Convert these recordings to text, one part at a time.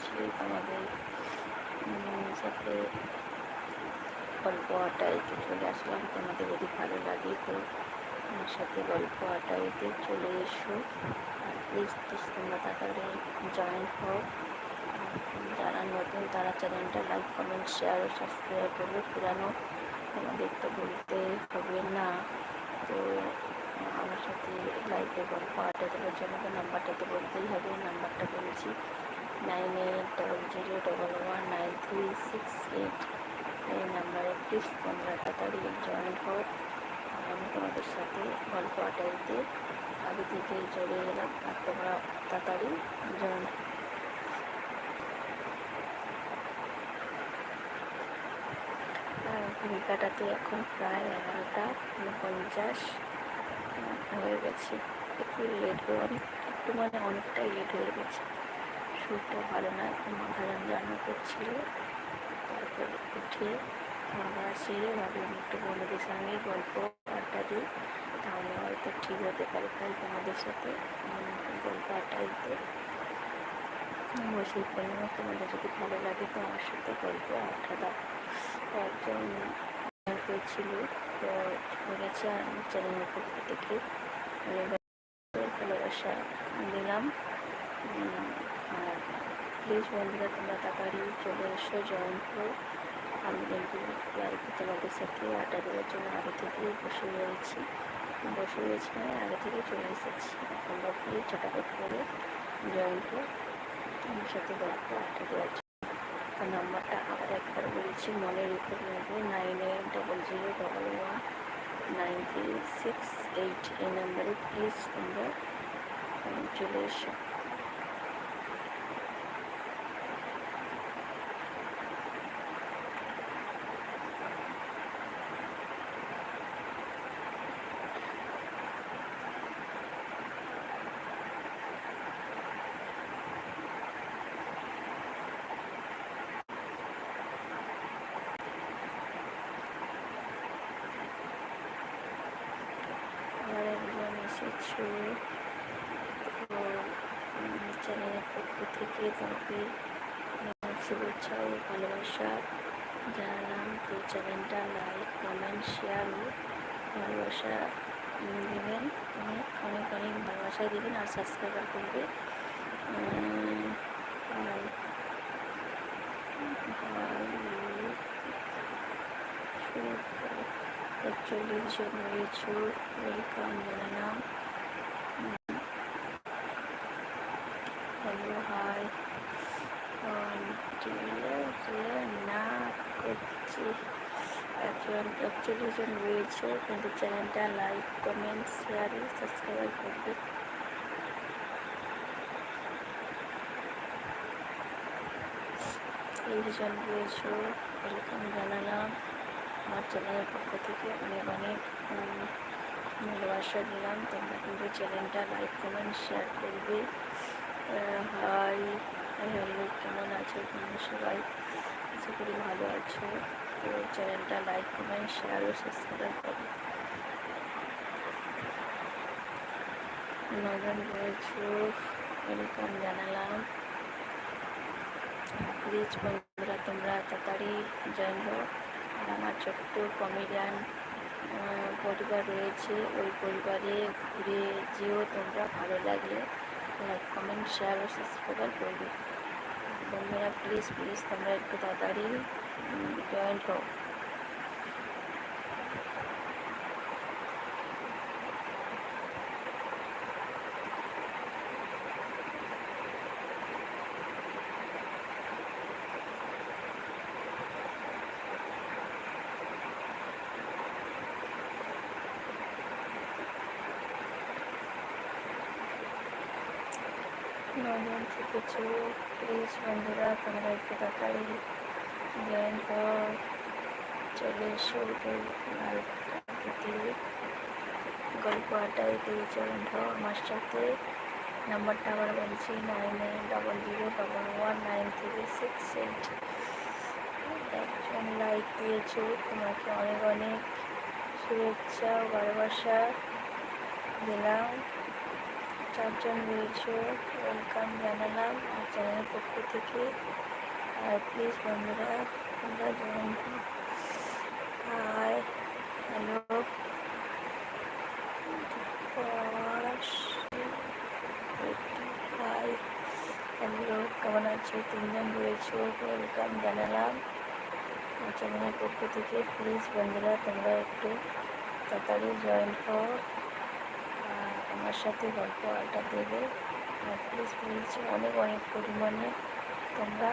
বসে তোমাদের সাথে গল্প আড্ডাইতে চলে আসলাম। তোমাদের যদি ভালো লাগে তো আমার সাথে গল্প আড্ডাইতে চলে এসো। প্লিজ প্লিজ তোমরা তাড়াতাড়ি জয়েন হও। যারা নতুন, তারা চ্যানেলটা লাইক কমেন্ট শেয়ার ও সাবস্ক্রাইব করবে। পুরানো তোমাদের তো বলতে হবে না। তো আমার সাথে লাইভে গল্প দেওয়ার জন্য নাম্বারটা তো বলতেই হবে। নাম্বারটা বলছি। Nine eight double zero double one nine three six eight এই নাম্বারে প্লিজ তোমরা তাড়াতাড়ি জয়েন হও। আমি তোমাদের সাথে গল্প আড্ডাইতে আগে থেকেই চলে এলাম। আর তোমরা তাড়াতাড়ি জয়েন ভূমিকাটাতে এখন প্রায় এগারোটা উনপঞ্চাশ। হয়ে গেছে। একটু লেট হয়ে একটু মানে অনেকটাই লেট হয়ে গেছে। শরীরটা ভালো না একটু মাথা যন্ত্রণা করছিল তারপর উঠে খাওয়া সেরে ভাবলাম, একটু বন্ধুদের সঙ্গে গল্প আড্ডা দিই। তাহলে হয়তো ঠিক হতে পারে, তাই তোমাদের সাথে গল্প আড্ডা দিতে। বসে পড়লাম তোমাদের যদি ভালো লাগে তো আমার সাথে গল্প আড্ডা দাও। একজন হয়েছিল, তো আমি চ্যানেলের পক্ষ থেকে ভালোবাসা দিলাম। আর প্লিজ বন্ধুরা, তোমরা তাড়াতাড়ি চলে এসো, জয়েন করো আমি কিন্তু লাইভে তোমাদের সাথে আড্ডা দেওয়ার জন্য আগে থেকেই বসে রয়েছি। বসে রয়েছি মানে আগে থেকে চলে এসেছি। তোমরা প্লিজ চটাপট করে জয়েন করো আমার সাথে গল্প, আড্ডা দেওয়ার জন্য। আর নাম্বারটা আবার একবার বলছি, মনে রেখে নেবে। Nine eight double zero double one nine three six eight এই নাম্বারে প্লিজ তোমরা চলে এসো আমার একজন এসেছ তো উম, চ্যানেলের পক্ষ থেকে তোমাকে শুভেচ্ছা ও ভালোবাসা জানালাম তো চ্যানেলটা লাইক, কমেন্ট, শেয়ার ও ভালোবাসা দিবেন। অনেক অনেক অনেক ভালোবাসা দিবেন আর সাবস্ক্রাইবার করবে। একচল্লিশ জন রয়েছে ওয়েলকাম, জানালাম হ্যালো হাই না করছি একজন একচল্লিশ জন রয়েছে কিন্তু চ্যানেলটা লাইক কমেন্ট শেয়ার সাবস্ক্রাইব করবে তিরিশজন রয়েছে ওয়েলকাম জানালাম আমার চ্যানেলের পক্ষ থেকে অনেক অনেক ভালোবাসা দিলাম তোমরা কিন্তু চ্যানেলটা লাইক কমেন্ট শেয়ার করবে হাই হ্যালো কেমন আছো তোমরা সবাই? আশা করি ভালো আছো। তো চ্যানেলটা লাইক কমেন্ট শেয়ার ও সাবস্ক্রাইব করো। নজন রয়েছে ওয়েলকাম জানালাম। প্লিজ বন্ধুরা, তোমরা তাড়াতাড়ি জয়েন হও। আর আমার ছোট্ট কমেডিয়ান পরিবার রয়েছে। ওই পরিবারে ঘুরে যেও তোমরা, ভালো লাগলে। লাইক কমেন্ট শেয়ার ও সাবস্ক্রাইব করবে। বন্ধুরা প্লিজ প্লিজ তোমরা একটু তাড়াতাড়ি জয়েন হও নজন শিখেছো প্লিজ বন্ধুরা, তোমরা একটু তাড়াতাড়ি জয়েন হও চলে এসো গল্প আড্ডায় দিয়ে জয়েন হও আমার সাথে। নাম্বারটা আবার বলছি nine eight double zero double one nine three six eight একজন লাইক দিয়েছ, তোমাকে অনেক অনেক শুভেচ্ছা, ভালোবাসা দিলাম। চারজন রয়েছে। ওয়েলকাম জানালাম আর চ্যানেলের পক্ষ থেকে। আর প্লিজ বন্ধুরা, তোমরা জয়েন হাই হ্যালো। হ্যালো, কেমন আছো? তিনজন রয়েছে। ওয়েলকাম জানালাম আর চ্যানেলের পক্ষ থেকে। প্লিজ বন্ধুরা, তোমরা একটু তাড়াতাড়ি জয়েন হও। আর আমার সাথে গল্প আড্ডা দেবে। আর প্লিজ প্লিজ অনেক অনেক পরিমাণে তোমরা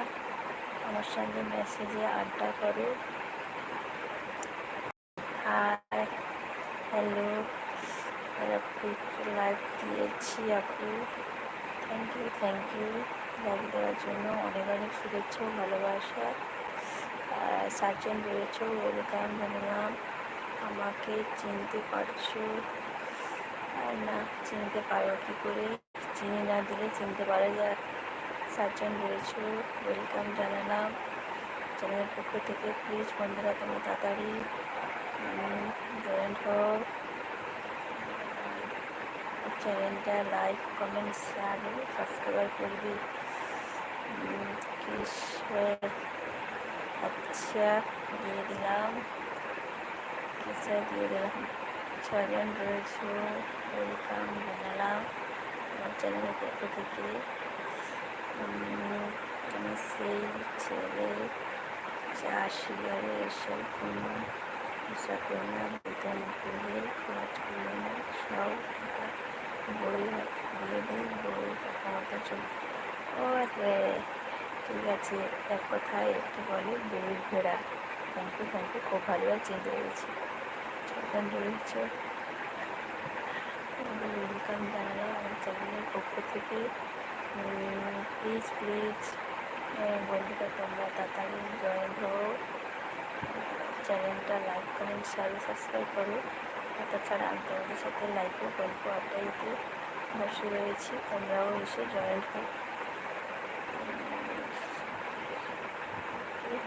আমার সঙ্গে মেসেজে আড্ডা করো। হাই হ্যালো লাইভ দিয়েছি আপু। Thank you thank you live দেওয়ার জন্য অনেক অনেক শুভেচ্ছা ও ভালোবাসা। সার্জেন রয়েছে ওয়েলকাম জানালাম আমাকে চিনতে পারছ? না, চিনতে পারো কী করে? চিনি না দিলে চিনতে পারা যায় সার্জন রয়েছে ওয়েলকাম জানালাম। চ্যানেলের পক্ষ থেকে প্লিজ বন্ধুরা, তোমরা তাড়াতাড়ি জয়েন হও চ্যানেলটা লাইক কমেন্ট শেয়ার সাবস্ক্রাইব করবি। কিসের? আচ্ছা দিয়ে দিলাম। কিসের দিয়ে দিলাম? ছজন রয়েছে ওয়েলকাম জানালাম। আমার চ্যানেলের পক্ষ থেকে সেই ছেলে না সব বই বই চল ও, ঠিক আছে। এক কথায় একটু বলে বইয়ের ভেড়া থ্যাংক ইউ থ্যাংক ইউ খুব ভালোভাবে চিনতে পেরেছি ছজন রয়েছে চ্যানেলের পক্ষ থেকে প্লিজ প্লিজ বন্ধুরা, তোমরা তাড়াতাড়ি জয়েন হও। চ্যানেলটা লাইক কমেন্ট শেয়ার সাবস্ক্রাইব করো। তাছাড়া আমি তোমাদের সাথে লাইভে গল্প আড্ডা দিতে বসে রয়েছি। তোমরাও এসে জয়েন হও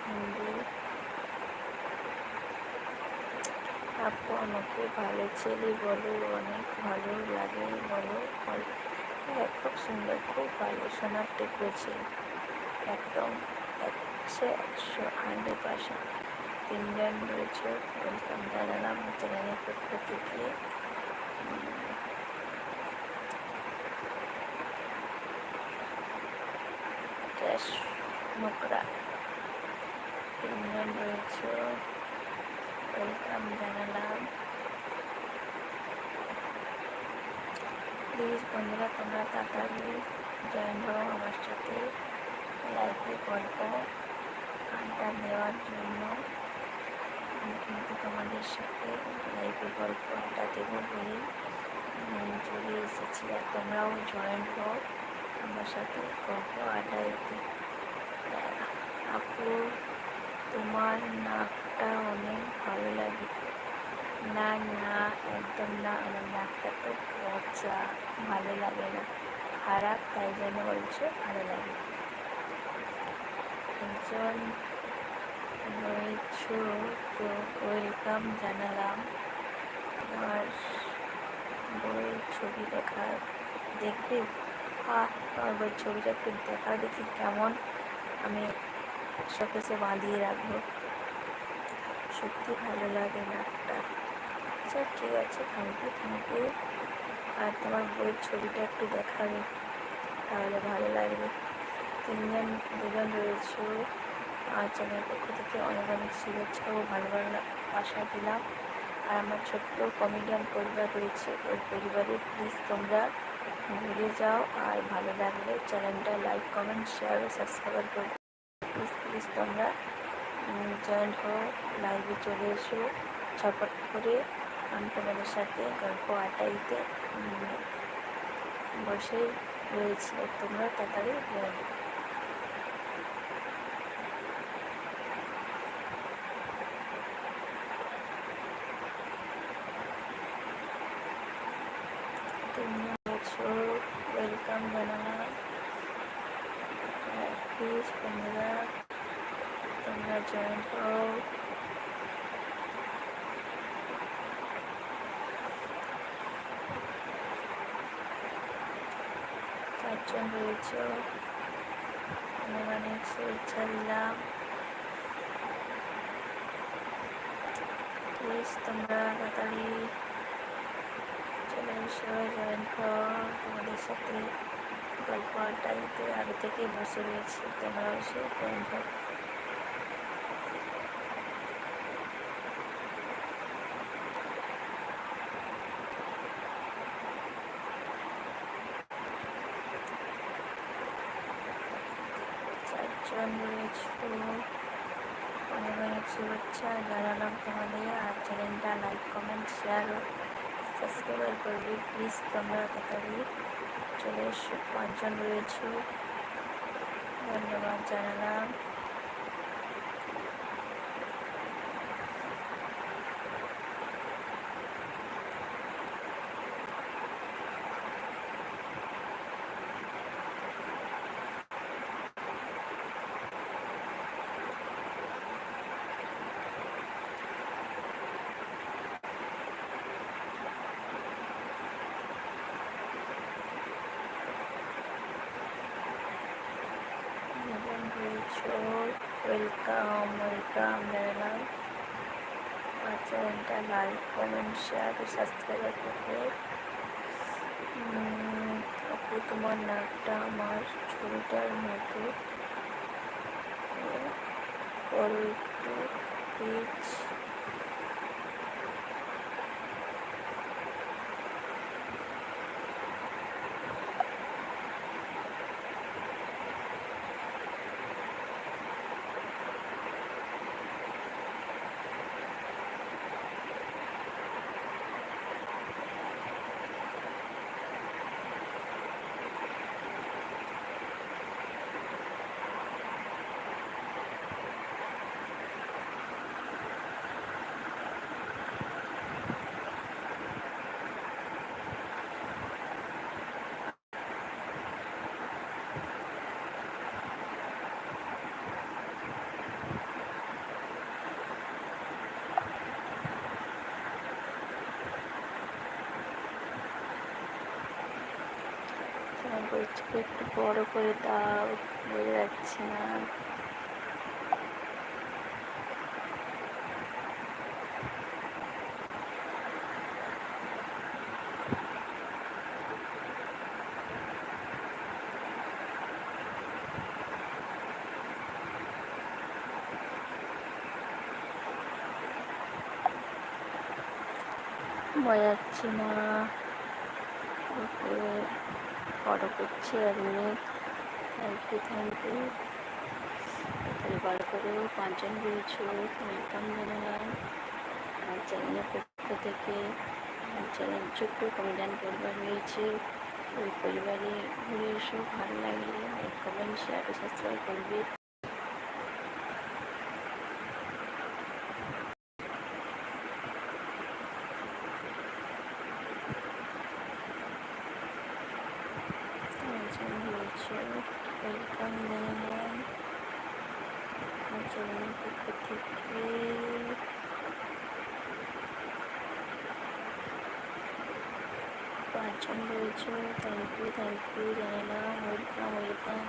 হিন্দি আপু আমাকে ভালো ছেলে বলো, অনেক ভালো লাগে বলো হ্যাঁ খুব সুন্দর, খুব ভালো, সোনার টেকেছে একদম একশো একশো হান্ড্রেড পার্সেন্ট তিনজন রয়েছে ওয়েলকাম জানালাম চ্যানেলের পক্ষ থেকে। মোকরা। তিনজন রয়েছে। ওয়েলকাম জানালাম। প্লিজ বন্ধুরা, তোমরা তাড়াতাড়ি জয়েন হও আমার সাথে। লাইভে গল্প আড্ডা দেওয়ার জন্য। আমি কিন্তু তোমাদের সাথে লাইভে গল্প আড্ডা দেবো বলে চলে এসেছি। আর তোমরাও জয়েন হও আমার সাথে গল্প আড্ডা দিতে আপু, তোমার নাকটা অনেক ভালো লাগে না না একদম না আমার নাকটা তো পচা ভালো লাগে না। খারাপ, তাই জন্য বলছে ভালো লাগে। একজন রয়েছ, তো ওয়েলকাম জানালাম। আমার বইয়ের ছবি দেখা, দেখবে? আর আমার বইয়ের ছবিটা একটু দেখা, দেখি কেমন। আমি শোকেসে বাঁধিয়ে রাখব। সত্যি ভালো লাগে নাকটা আচ্ছা ঠিক আছে থ্যাংক ইউ থ্যাংক ইউ আর তোমার বইয়ের ছবিটা একটু দেখাবে, তাহলে ভালো লাগবে। তিনজন, দুজন রয়েছে। আর চ্যানেলের পক্ষ থেকে অনেক অনেক শুভেচ্ছা ও ভালো ভালো আশা দিলাম। আর আমার ছোট্ট কমেডিয়ান পরিবার রয়েছে। ওই পরিবারে প্লিজ তোমরা ঘুরে যাও। আর ভালো লাগলে চ্যানেলটা লাইক কমেন্ট শেয়ার ও সাবস্ক্রাইব করবে প্লিজ প্লিজ তোমরা জয়েন্ট হও লাইভে চলে এসো। ঝপট করে তোমাদের সাথে গল্প আড্ডাইতে বসে রয়েছি। তোমরা তাড়াতাড়ি জয়েন তোমরা আছো ওয়েলকাম জানালাম প্লিজ তোমরা তোমরা জয়েন হও পাঁচজন রয়েছে। অনেক অনেক শুভেচ্ছা দিলাম। প্লিজ তোমরা তাড়াতাড়ি চলে এসো, জয়েন কর। তোমাদের সাথে গল্প আড্ডা দিতে আগে থেকে বসে রয়েছি তোমরা এসে জয়েন চারজন রয়েছে অনেক অনেক শুভেচ্ছা জানালাম তোমাদের আর চ্যানেলটা লাইক কমেন্ট শেয়ার ও সাবস্ক্রাইব করবে প্লিজ তোমরা তাড়াতাড়ি চলে এসো। পাঁচজন রয়েছে। ধন্যবাদ জানালাম এবং রয়েছে ওয়েলকাম ওয়েলকাম জানালাম আর চ্যানেলটা লাইক কমেন্ট শেয়ার ও সাবস্ক্রাইব করবে আপু তোমার নাকটা আমার ছবিটার মতো। একটু প্লিজ একটু বড় করে দাও বোঝা যাচ্ছে না। বোঝা যাচ্ছে না। ওকে। ফটো করছি আর মেয়ে থ্যাংক ইউ থ্যাংক ইউ তাড়াতাড়ি বার করে পাঁচজন রয়েছে ওয়েলকাম জানালাম। আর চ্যানেলের পক্ষ থেকে চ্যানেল ছোট্ট কমিডান পরিবার রয়েছে। ওই পরিবারে ঘুরে এসো, ভালো লাগলে কমেন্ট শেয়ার সাবস্ক্রাইব করবে। পাঁচজন রয়েছে ওয়েলকাম জানালাম আমার চ্যানেলের পক্ষ থেকে পাঁচজন রয়েছে থ্যাংক ইউ থ্যাংক ইউ জানালাম ওয়েলকাম ওয়েলকাম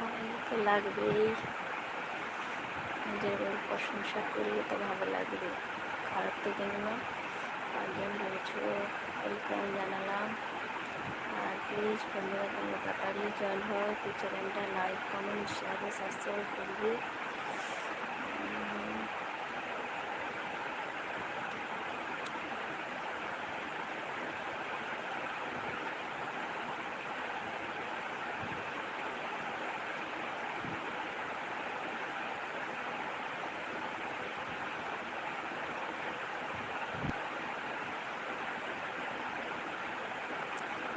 দিলাম লাগবেই। নিজের প্রশংসা করলে তো ভালো লাগবে। খারাপ তো কিন্তু তার পাঁচজন কিছু ওয়েলকাম জানালাম। আর প্লিজ বন্ধুরা, তোমরা তাড়াতাড়ি জয়েন হয় তো চ্যানেলটা লাইক কমেন্ট শেয়ার সাবস্ক্রাইব করবে উম,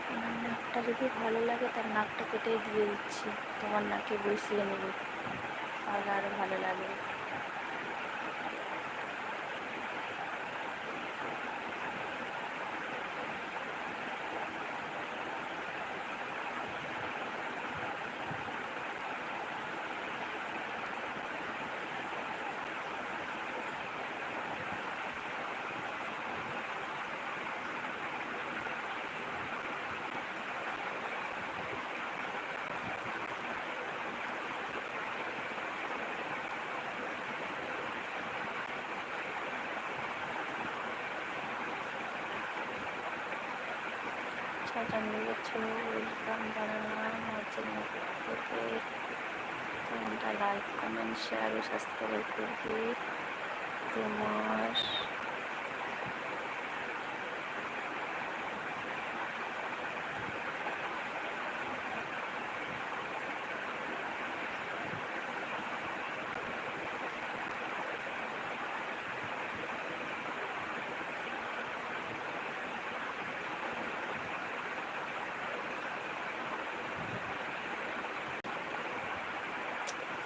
আমার নাকটা যদি ভালো লাগে, তার নাকটা কেটে দিয়ে দিচ্ছি। তোমার নাকে বসিয়ে নেবে। তাহলে আরও ভালো লাগবে। ছজন মিলেছো ওয়েলকাম জানালাম আমার চ্যানেল থেকে চ্যানেলটা লাইক কমেন্ট শেয়ার ও সাবস্ক্রাইব করবে তোমার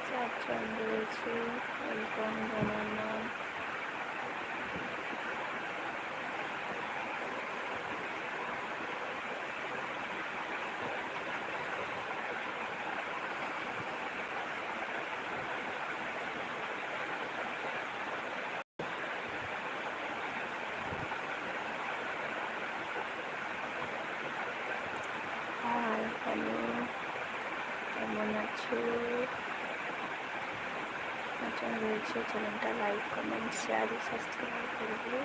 চারজন রয়েছে ওয়েলকাম জানালাম হাই হ্যালো নতুন রয়েছে চ্যানেলটা লাইক কমেন্ট শেয়ার সাবস্ক্রাইব করবে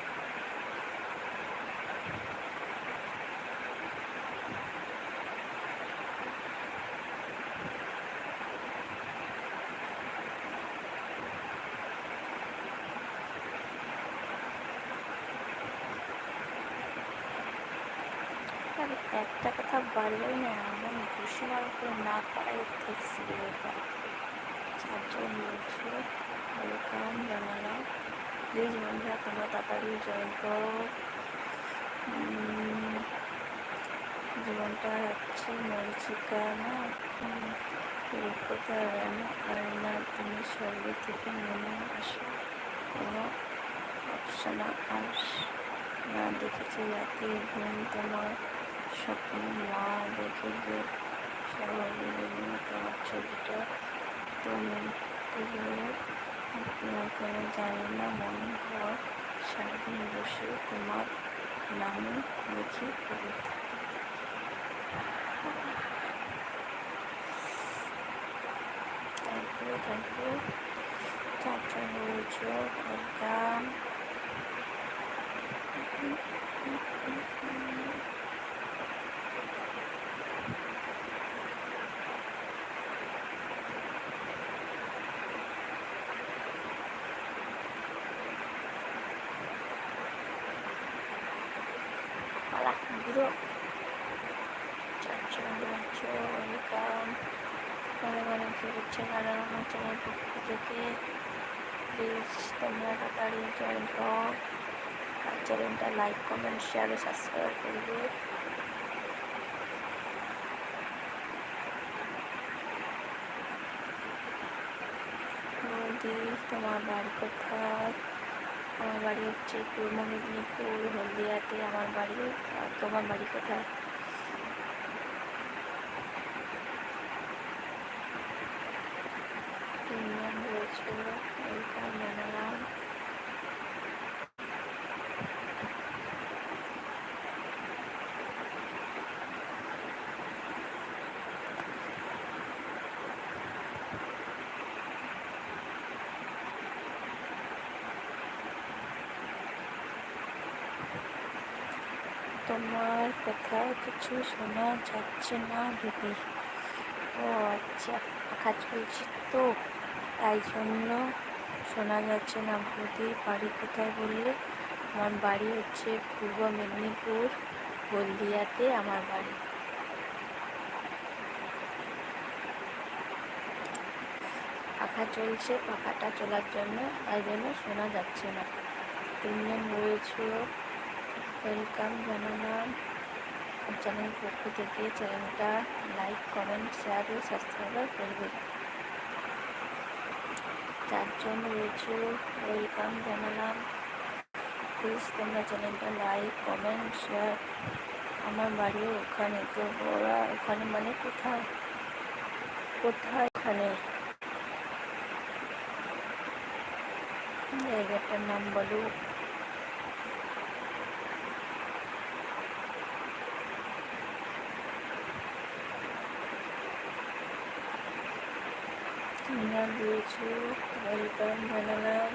আর একটা কথা বাড়লেই না এমন ভীষণ করে না পাড়ায় দেখছি ব্যাপার চারজন রয়েছে ওয়েলকাম জানালাম প্লিজ বন্ধুরা, তোমরা তাড়াতাড়ি জয়েন করো। জীবনটা হচ্ছে মরিচিকা না রূপকথা আর না তুমি স্বর্গ থেকে মনে আসা। কোনো অপশনা আস না দেখেছি রাতে ঘুম তোমার স্বপ্ন মা দেখে যে স্বাভাবিক তোমার ছবিটা তুমি কেন জানি না মনে হয় সারাদিন বসে তোমার নামে লিখি কবিতা তারপরে তারপরে ওয়েলকাম ওয়েলকাম মনে মনে ফিরছে কারণ আমার চ্যানেল পক্ষ থেকে। প্লিজ তোমরা তাড়াতাড়ি জয়েন হও। আর চ্যানেলটা লাইক কমেন্ট শেয়ার ও সাবস্ক্রাইব করবে। তোমার বাড়ি কোথায়? আমার বাড়ি হচ্ছে পূর্ব মেদিনীপুর হলদিয়াতে আমার বাড়ি। তোমার বাড়ি কোথায় তিনজন রয়েছে ওয়েলকাম জানালাম তোমার কথা কিছু শোনা যাচ্ছে না, দিদি। ও আচ্ছা পাখা চলছে তো, তাই জন্য শোনা যাচ্ছে না বৌদি, বাড়ি কোথায় বললে? আমার বাড়ি হচ্ছে পূর্ব মেদিনীপুর, হলদিয়াতে, আমার বাড়ি। পাখা চলছে, পাখাটা চলার জন্য, তাই জন্য শোনা যাচ্ছে না। তিনজন রয়েছে ওয়েলকাম জানালাম চ্যানেল পক্ষ থেকে। চ্যানেলটা লাইক, কমেন্ট, শেয়ার ও সাবস্ক্রাইব করবে চারজন রয়েছে ওয়েলকাম জানালাম। প্লিজ তোমরা চ্যানেলটা লাইক, কমেন্ট, শেয়ার। আমার বাড়িও ওখানে তো ওরা ওখানে মানে কোথায়? কোথায় ওখানে? জায়গাটার নাম বলো। তোমরা রয়েছে ওয়েলকাম জানালাম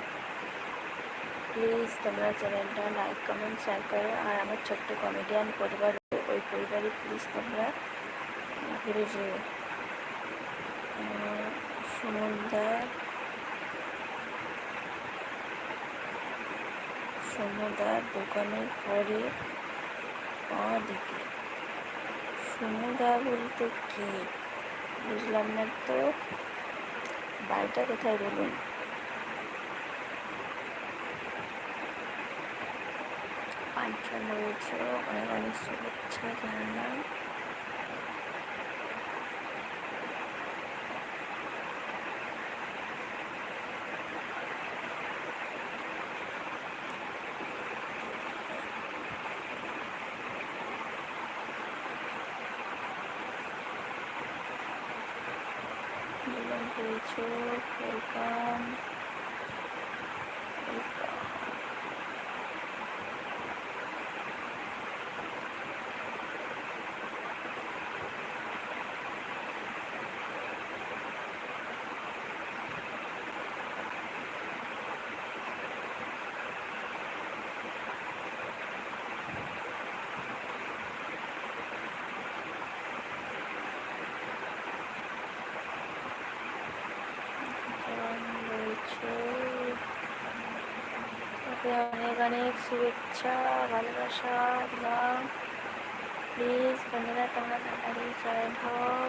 প্লিজ তোমরা চ্যানেলটা লাইক কমেন্ট শেয়ার করো। আর আমার ছোট্ট কমেডিয়ান পরিবার, ওই পরিবারে প্লিজ তোমরা ঘুরে যেও সমুদ্র সমুদার দোকানের পরে দিকে সমুদা বলতে কি? বুঝলাম না তো। বাড়িটা কোথায় বলুন? পাঁচজন রয়েছে অনেক অনেক শুভেচ্ছা জানালাম দিলাম রয়েছে ওয়েলকাম রয়েছে ওকে অনেক অনেক শুভেচ্ছা ভালোবাসা দিলাম প্লিজ বন্ধুরা তোমরা তাড়াতাড়ি জয়েন হও।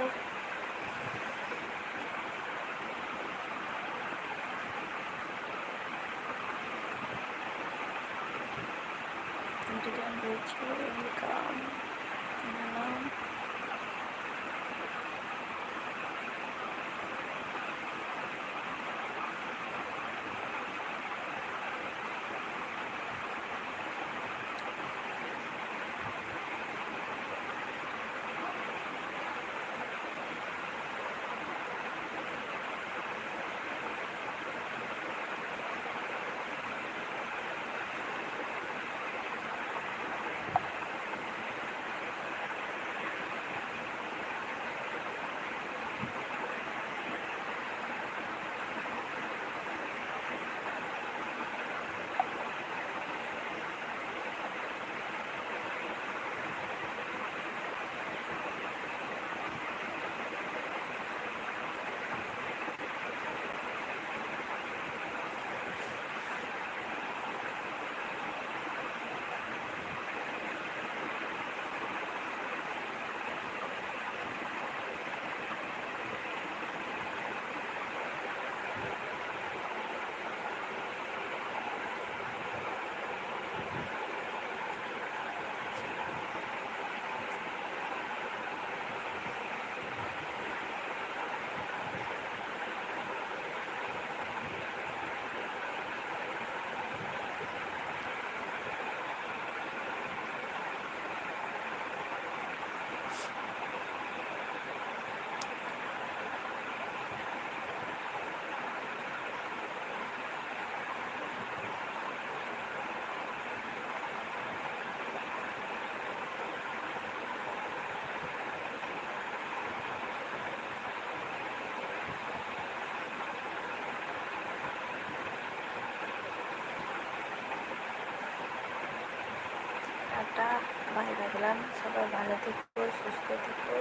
সবাই ভালো থেকো, সুস্থ থেকো।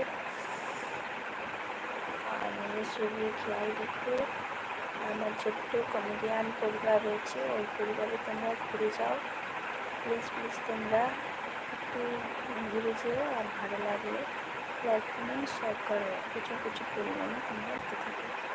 আর নিজের শরীরে খেয়াল রেখো। আমার ছোট্ট কমেডিয়ান পরিবার রয়েছে, ওই পরিবারে তোমরা ঘুরে যাও। প্লিজ প্লিজ তোমরা একটু ঘুরে যেও আর ভালো লাগলে লাইক কমেন্ট শেয়ার করো। প্রচুর প্রচুর পরিমাণে তোমরা দেখতে থাকো।